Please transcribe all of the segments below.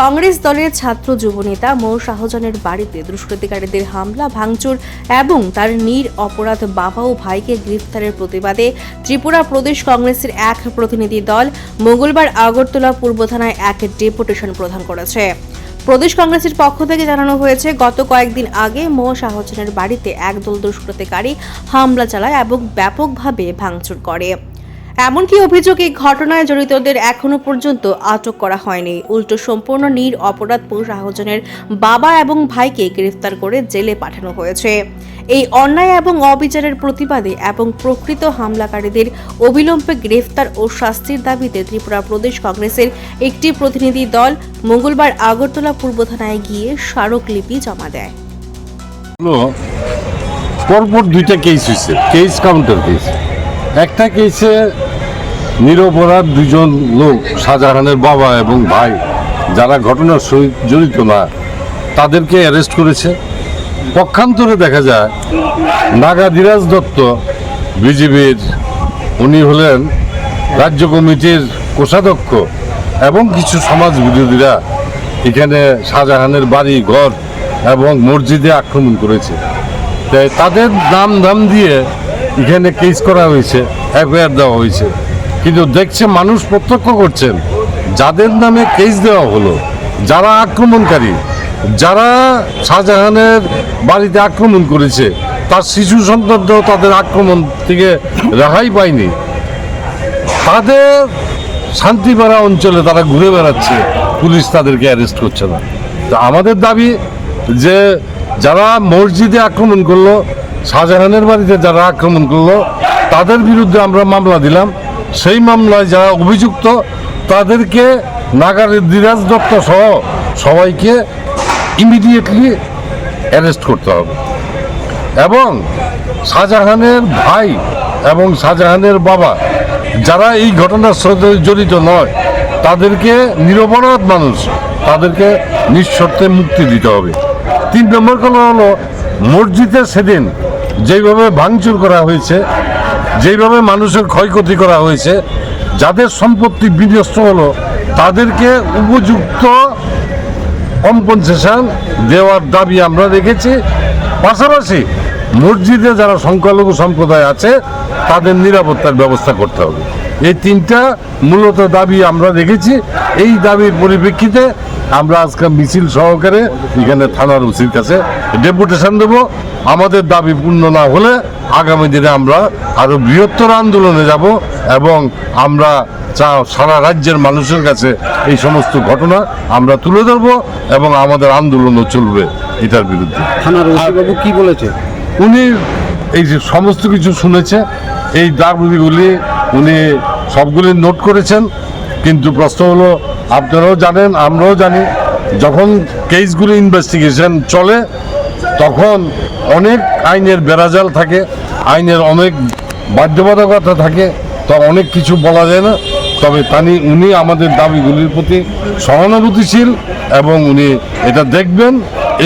কংগ্রেস দলের ছাত্র যুবনেতা মৌ শাহজানের বাড়িতে দুষ্কৃতিকারীদের হামলা, ভাঙচুর এবং তার নির অপরাধ বাবা ও ভাইকে গ্রেফতারের প্রতিবাদে ত্রিপুরা প্রদেশ কংগ্রেসের এক প্রতিনিধি দল মঙ্গলবার আগরতলা পূর্ব থানায় এক ডেপুটেশন প্রদান করেছে। প্রদেশ কংগ্রেসের পক্ষ থেকে জানানো হয়েছে, গত কয়েকদিন আগে মো শাহজানের বাড়িতে একদল দুষ্কৃতিকারী হামলা চালায় এবং ব্যাপকভাবে ভাঙচুর করে। এমনকি অভিযোগ এই ঘটনায় জড়িতদের এখনও পর্যন্ত আটক করা হয়নি। উল্টো সম্পূর্ণ নির অপরাধ পুরুষ আহজনের বাবা এবং ভাইকে গ্রেফতার করে জেলে পাঠানো হয়েছে। এই অন্যায় এবং অবিচারের প্রতিবাদে এবং প্রকৃত হামলাকারীদের অবিলম্বে গ্রেফতার ও শাস্তির দাবিতে ত্রিপুরা প্রদেশ কংগ্রেসের একটি প্রতিনিধি দল মঙ্গলবার আগরতলা পূর্ব থানায় গিয়ে স্মারকলিপি জমা দেয়। পরপর দুইটা কেস হয়েছে কেস কাউন্টার কেস একটা কেসে নিরপরাধ দুজন লোক, শাহজাহানের বাবা এবং ভাই, যারা ঘটনার সহিত জড়িত না, তাদেরকে অ্যারেস্ট করেছে। পক্ষান্তরে দেখা যায়, নাগা ধীরাজ দত্ত বিজেপির উনি হলেন রাজ্য কমিটির কোষাধ্যক্ষ এবং কিছু সমাজ বিরোধীরা এখানে শাহজাহানের বাড়ি, ঘর এবং মসজিদে আক্রমণ করেছে। তাই তাদের দাম দাম দিয়ে এখানে কেস করা হয়েছে এফআইআর দেওয়া হয়েছে। কিন্তু দেখছে মানুষ প্রত্যক্ষ করছেন। যাদের নামে কেস দেওয়া হলো, যারা আক্রমণকারী, যারা শাহজাহানের বাড়িতে আক্রমণ করেছে, তার শিশু সন্তানটাও তাদের আক্রমণ থেকে রেহাই পায়নি। তাদের শান্তিপাড়া অঞ্চলে তারা ঘুরে বেড়াচ্ছে, পুলিশ তাদেরকে অ্যারেস্ট করছে না। তো আমাদের দাবি যে যারা মসজিদে আক্রমণ করল, শাহজাহানের বাড়িতে যারা আক্রমণ করল, তাদের বিরুদ্ধে আমরা মামলা দিলাম। সেই মামলায় যারা অভিযুক্ত, তাদেরকে নাগারের দিরাজ দত্ত সহ সবাইকে ইমিডিয়েটলি অ্যারেস্ট করতে হবে। এবং শাহজাহানের ভাই এবং শাহজাহানের বাবা যারা এই ঘটনার সাথে জড়িত নয়, তাদেরকে নিরপরাধ মানুষ, তাদেরকে নিঃশর্তে মুক্তি দিতে হবে। তিন নম্বর কথা হলো, মসজিদে সেদিন যেইভাবে ভাঙচুর করা হয়েছে যেইভাবে মানুষের ক্ষয়ক্ষতি করা হয়েছে, যাদের সম্পত্তি বিনষ্ট হলো, তাদেরকে উপযুক্ত কম্পনসেশন দেওয়ার দাবি আমরা রেখেছি। পাশাপাশি মসজিদে যারা সংখ্যালঘু সম্প্রদায় আছে, তাদের নিরাপত্তার ব্যবস্থা করতে হবে। এই তিনটা মূলত দাবি আমরা রেখেছি। এই দাবির পরিপ্রেক্ষিতে আমরা আজকে মিছিল সহকারে এখানে থানার ওসির কাছে ডেপুটেশন দেব। আমাদের দাবি পূর্ণ না হলে আগামী দিনে আমরা আরও বৃহত্তর আন্দোলনে যাব এবং আমরা চা সারা রাজ্যের মানুষের কাছে এই সমস্ত ঘটনা আমরা তুলে ধরবো এবং আমাদের আন্দোলনও চলবে এটার বিরুদ্ধে। থানার কি বলেছে? উনি এই যে সমস্ত কিছু শুনেছে, এই দাবিগুলি উনি সবগুলি নোট করেছেন, কিন্তু প্রশ্ন হলো, আপনারাও জানেন, আমরাও জানি, যখন কেসগুলি ইনভেস্টিগেশন চলে, তখন অনেক আইনের বেড়াজাল থাকে, আইনের অনেক বাধ্যবাধকতা থাকে, তো অনেক কিছু বলা যায় না, তবে তানি উনি আমাদের দাবিগুলির প্রতি সহানুভূতিশীল এবং উনি এটা দেখবেন,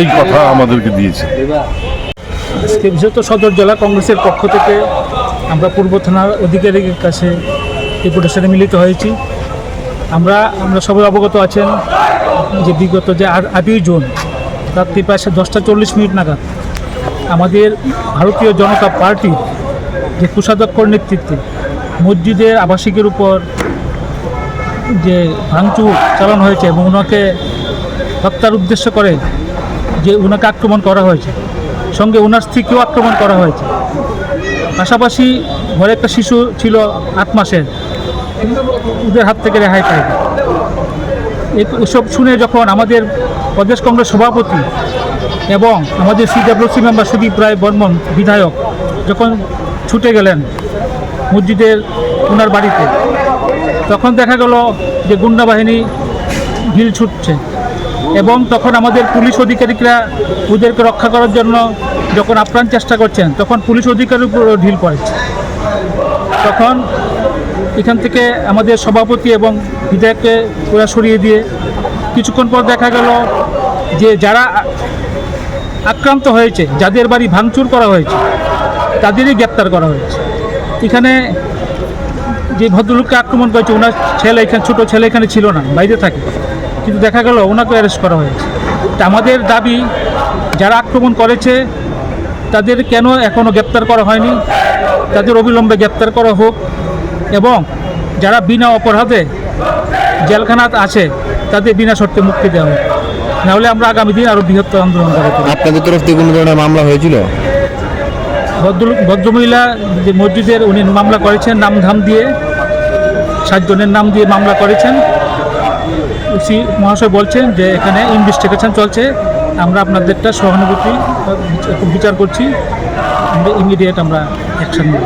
এই কথা আমাদেরকে দিয়েছে আজকে বিশেষত সদর জেলা কংগ্রেসের পক্ষ থেকে আমরা পূর্ব থানার অধিকারীর কাছে ডেপুটেশনে মিলিত হয়েছি। আমরা আমরা সবাই অবগত আছেন যে বিগত যে আটই জুন রাত্রি প্রায় দশটা চল্লিশ মিনিট নাগাদ আমাদের ভারতীয় জনতা পার্টির যে কুষাধ্যক্ষর নেতৃত্বে মসজিদের আবাসিকের উপর যে ভাঙচুর চালানো হয়েছে এবং ওনাকে হত্যার উদ্দেশ্য করে যে ওনাকে আক্রমণ করা হয়েছে সঙ্গে ওনার স্ত্রীকেও আক্রমণ করা হয়েছে। পাশাপাশি ঘরে একটা শিশু ছিল আট মাসের। ওদের হাত থেকে রেহাই পায়নি এসব শুনে যখন আমাদের প্রদেশ কংগ্রেস সভাপতি এবং আমাদের সিডাব্লিউসি মেম্বার সুদীপ রায় বর্মন, বিধায়ক, যখন ছুটে গেলেন মসজিদের ওনার বাড়িতে, তখন দেখা গেল যে গুন্ডা বাহিনী ঢিল ছুটছে। এবং তখন আমাদের পুলিশ অধিকারিকরা ওদেরকে রক্ষা করার জন্য যখন আপ্রাণ চেষ্টা করছেন, তখন পুলিশ অধিকারীর উপর ঢিল পড়েছে তখন এখান থেকে আমাদের সভাপতি এবং বিধায়ককে ওরা সরিয়ে দিয়ে কিছুক্ষণ পর দেখা গেল যে যারা আক্রান্ত হয়েছে, যাদের বাড়ি ভাঙচুর করা হয়েছে, তাদেরই গ্রেপ্তার করা হয়েছে। এখানে যে ভদ্রলোককে আক্রমণ করেছে, ওনার ছেলে এখানে, ছোটো ছেলে এখানে ছিল না, বাইরে থাকে। কিন্তু দেখা গেল ওনাকে অ্যারেস্ট করা হয়েছে। তা আমাদের দাবি যারা আক্রমণ করেছে তাদের কেন এখনও গ্রেপ্তার করা হয়নি? তাদের অবিলম্বে গ্রেপ্তার করা হোক এবং যারা বিনা অপরাধে জেলখানাত আছে তাদের বিনা শর্তে মুক্তি দেওয়া হোক। নাহলে আমরা আগামী দিন আরও বৃহত্তর আন্দোলন করে তুলব। আপনাদের তরফ থেকে কোনো ধরনের মামলা হয়েছিল? ভদ্র ভদ্রমহিলা যে মসজিদের উনি মামলা করেছেন নামধাম দিয়ে সাতজনের নাম দিয়ে মামলা করেছেন। ওসি মহাশয় বলছেন যে এখানে ইনভেস্টিগেশন চলছে। আমরা আপনাদেরটা সহানুভূতি বিচার করছি। ইমিডিয়েট আমরা অ্যাকশন নেব।